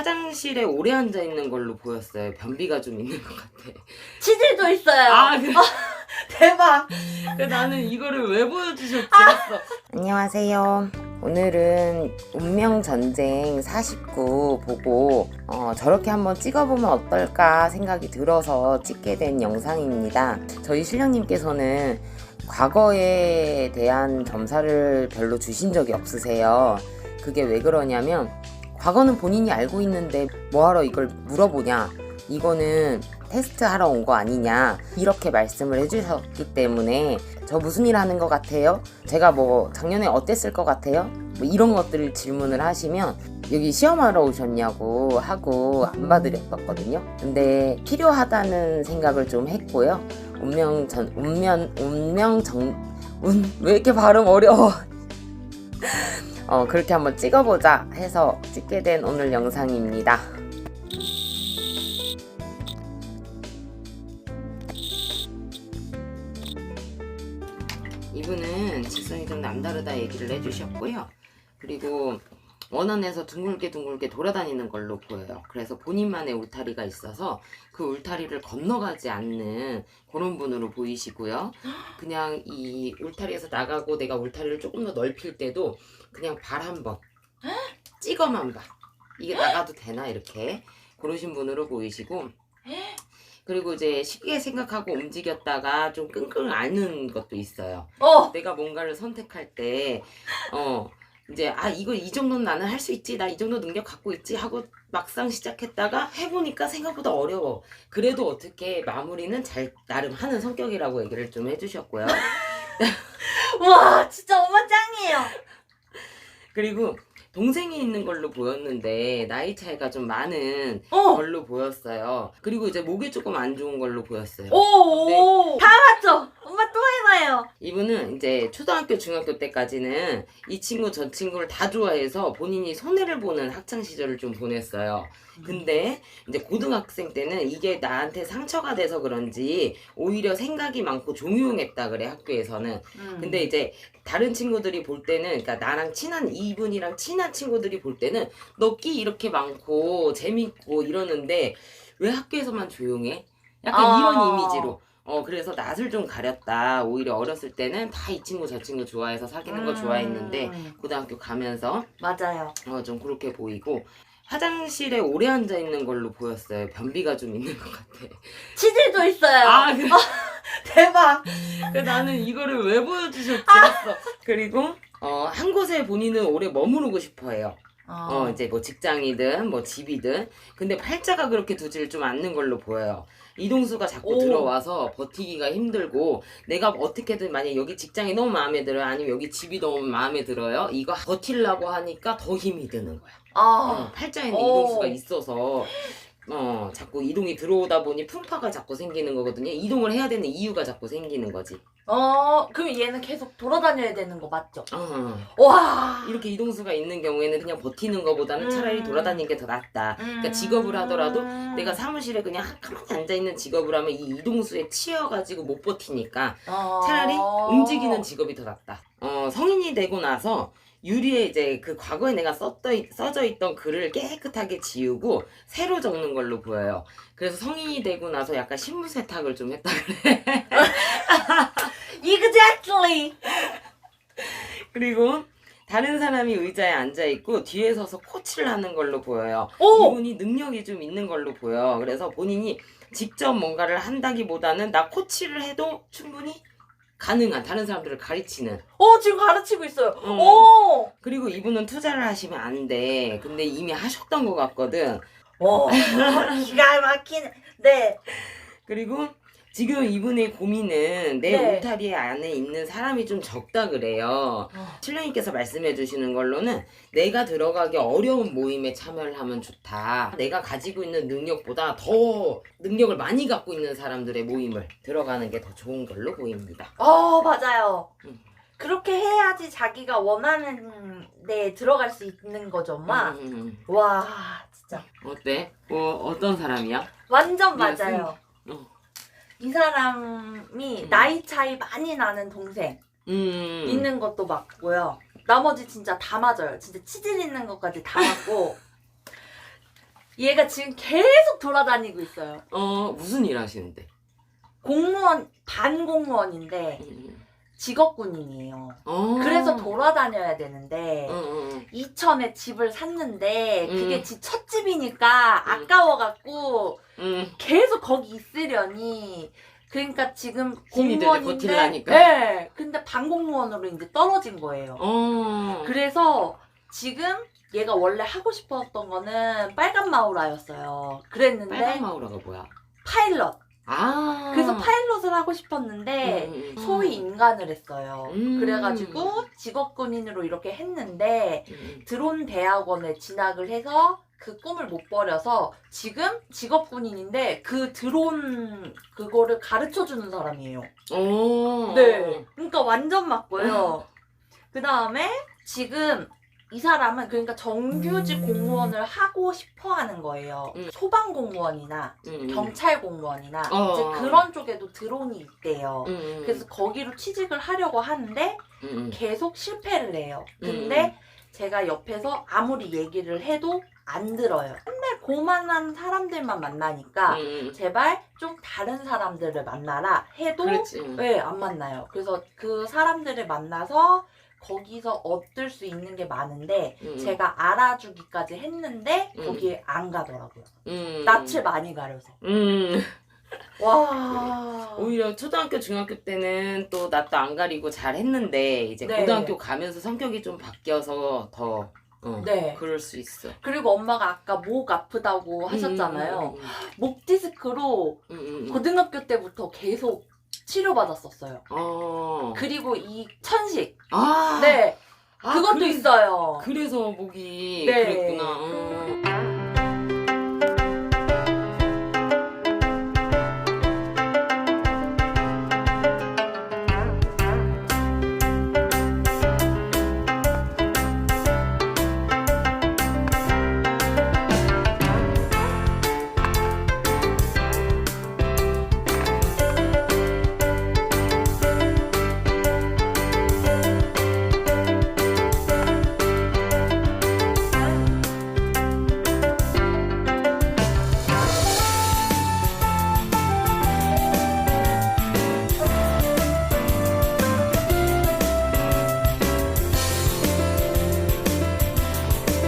화장실에 오래 앉아 있는 걸로 보였어요. 변비가 좀 있는 것 같아. 치질도 있어요. 아, 그, 대박. 그 나는 이거를 왜 보여주셨지 했어. 안녕하세요. 오늘은 운명 전쟁 49 보고 어, 저렇게 한번 찍어보면 어떨까 생각이 들어서 찍게 된 영상입니다. 저희 신령님께서는 과거에 대한 점사를 별로 주신 적이 없으세요. 그게 왜 그러냐면 과거는 본인이 알고 있는데 뭐하러 이걸 물어보냐 이거는 테스트 하러 온 거 아니냐 이렇게 말씀을 해주셨기 때문에 저 무슨 일 하는 것 같아요? 제가 뭐 작년에 어땠을 것 같아요? 뭐 이런 것들을 질문을 하시면 여기 시험하러 오셨냐고 하고 안 봐드렸었거든요. 근데 필요하다는 생각을 좀 했고요. 운명 전 운명 운명 정운 왜 이렇게 발음 어려워? 어 그렇게 한번 찍어보자 해서 찍게 된 오늘 영상입니다. 이분은 직선이 좀 남다르다 얘기를 해주셨고요. 그리고 원안에서 둥글게 둥글게 돌아다니는 걸로 보여요. 그래서 본인만의 울타리가 있어서 그 울타리를 건너가지 않는 그런 분으로 보이시고요. 그냥 이 울타리에서 나가고 내가 울타리를 조금 더 넓힐 때도 그냥 발 한번 찍어만 봐. 이게 나가도 되나 이렇게 그러신 분으로 보이시고 그리고 이제 쉽게 생각하고 움직였다가 좀 끙끙 앓는 것도 있어요. 어. 내가 뭔가를 선택할 때, 어, 이제, 아, 이거 이 정도는 나는 할 수 있지. 나 이 정도 능력 갖고 있지. 하고 막상 시작했다가 해보니까 생각보다 어려워. 그래도 어떻게 마무리는 잘, 나름 하는 성격이라고 얘기를 좀 해주셨고요. 와, 진짜 엄마 짱이에요. 그리고 동생이 있는 걸로 보였는데, 나이 차이가 좀 많은 어. 걸로 보였어요. 그리고 이제 목이 조금 안 좋은 걸로 보였어요. 오. 다 맞죠? 엄마 또 해봐요. 이분은 이제 초등학교, 중학교 때까지는 이 친구, 저 친구를 다 좋아해서 본인이 손해를 보는 학창 시절을 좀 보냈어요. 근데 이제 고등학생 때는 이게 나한테 상처가 돼서 그런지 오히려 생각이 많고 종용했다 그래 학교에서는. 음. 근데 이제 다른 친구들이 볼 때는 그러니까 나랑 친한 이분이랑 친한 친구들이 볼 때는 너 끼 이렇게 많고 재밌고 이러는데 왜 학교에서만 조용해? 약간 아. 이런 이미지로. 어 그래서 낯을 좀 가렸다. 오히려 어렸을 때는 다 이 친구 저 친구 좋아해서 사귀는 거 좋아했는데 음. 고등학교 가면서 맞아요. 어 좀 그렇게 보이고 화장실에 오래 앉아 있는 걸로 보였어요. 변비가 좀 있는 것 같아. 치질도 있어요. 아, 그, 대박. 그 나는 이거를 왜 보여주셨지 했어. 그리고 어, 한 곳에 본인은 오래 머무르고 싶어 해요. 어, 이제 뭐 직장이든 뭐 집이든. 근데 팔자가 그렇게 두질 좀 않는 걸로 보여요. 이동수가 자꾸 오. 들어와서 버티기가 힘들고 내가 어떻게든 만약 여기 직장이 너무 마음에 들어요. 아니면 여기 집이 너무 마음에 들어요. 이거 버틸라고 하니까 더 힘이 드는 거야. 어, 아. 팔자에는 오. 이동수가 있어서 어, 자꾸 이동이 들어오다 보니 풍파가 자꾸 생기는 거거든요. 이동을 해야 되는 이유가 자꾸 생기는 거지. 어, 그럼 얘는 계속 돌아다녀야 되는 거 맞죠? 어. 와. 이렇게 이동수가 있는 경우에는 그냥 버티는 것보다는 음. 차라리 돌아다니는 게 더 낫다. 그러니까 직업을 하더라도 내가 사무실에 그냥 가만히 앉아 있는 직업을 하면 이 이동수에 치여가지고 못 버티니까 어. 차라리 움직이는 직업이 더 낫다. 어, 성인이 되고 나서 유리에 이제 그 과거에 내가 썼더, 써져 있던 글을 깨끗하게 지우고 새로 적는 걸로 보여요. 그래서 성인이 되고 나서 약간 신분 세탁을 좀 했다 그래. 그리고 다른 사람이 의자에 앉아 있고 뒤에 서서 코치를 하는 걸로 보여요. 오. 이분이 능력이 좀 있는 걸로 보여. 그래서 본인이 직접 뭔가를 한다기보다는 나 코치를 해도 충분히 가능한 다른 사람들을 가르치는. 오, 지금 가르치고 있어요. 어. 오. 그리고 이분은 투자를 하시면 안 돼. 근데 이미 하셨던 것 같거든. 오. 기가 막히네. 네. 그리고 지금 이분의 고민은 내 네. 울타리 안에 있는 사람이 좀 적다 그래요. 신령님께서 말씀해 주시는 걸로는 내가 들어가기 어려운 모임에 참여를 하면 좋다. 내가 가지고 있는 능력보다 더 능력을 많이 갖고 있는 사람들의 모임을 들어가는 게 더 좋은 걸로 보입니다. 어, 맞아요. 음. 그렇게 해야지 자기가 원하는 데 들어갈 수 있는 거죠, 엄마. 음, 음, 음. 와, 진짜. 어때? 어, 어떤 사람이야? 완전 네, 맞아요. 어. 이 사람이 음. 나이 차이 많이 나는 동생 음. 있는 것도 맞고요. 나머지 진짜 다 맞아요. 진짜 치질 있는 것까지 다 맞고. 얘가 지금 계속 돌아다니고 있어요. 어 무슨 일 하시는데? 공무원 반 공무원인데 음. 직업 군인이에요. 어. 그래서 돌아다녀야 되는데 응, 응, 응. 이천에 집을 샀는데 그게 음. 지 첫 집이니까 음. 아까워갖고 응. 계속 거기 있으려니 그러니까 지금 힘이 공무원인데 버틸라니까. 네 근데 반공무원으로 이제 떨어진 거예요. 어. 그래서 지금 얘가 원래 하고 싶었던 거는 빨간 마우라였어요. 그랬는데 빨간 마우라가 뭐야? 파일럿. 아. 그래서 파일럿 을 하고 싶었는데 음, 음, 음. 소위 인간을 했어요. 음. 그래가지고 직업군인으로 이렇게 했는데 음, 드론 대학원에 진학을 해서 그 꿈을 못 버려서 지금 직업군인인데 그 드론 그거를 가르쳐 주는 사람이에요. 오. 네. 그러니까 완전 맞고요. 그 다음에 지금 이 사람은 그러니까 정규직 공무원을 하고 싶어 하는 거예요. 음. 소방 공무원이나 음, 음. 경찰 공무원이나 어. 이제 그런 쪽에도 드론이 있대요. 음, 음. 그래서 거기로 취직을 하려고 하는데 음, 음. 계속 실패를 해요. 근데 제가 옆에서 아무리 얘기를 해도 안 들어요. 맨날 고만한 사람들만 만나니까 음, 음. 제발 좀 다른 사람들을 만나라 해도 그렇지. 네, 안 만나요. 그래서 그 사람들을 만나서 거기서 얻을 수 있는 게 많은데 음, 제가 알아주기까지 했는데 음. 거기에 안 가더라고요. 음. 낯을 많이 가려서. 음. 와. 오히려 초등학교, 중학교 때는 또 낯도 안 가리고 잘 했는데 이제 네. 고등학교 가면서 성격이 좀 바뀌어서 더 어, 네. 그럴 수 있어. 그리고 엄마가 아까 목 아프다고 하셨잖아요. 목 디스크로 음, 음, 음, 음. 고등학교 때부터 계속 치료받았었어요. 어. 그리고 이 천식. 아. 네. 아, 그것도 그래- 있어요. 그래서 목이 네. 그랬구나. 음.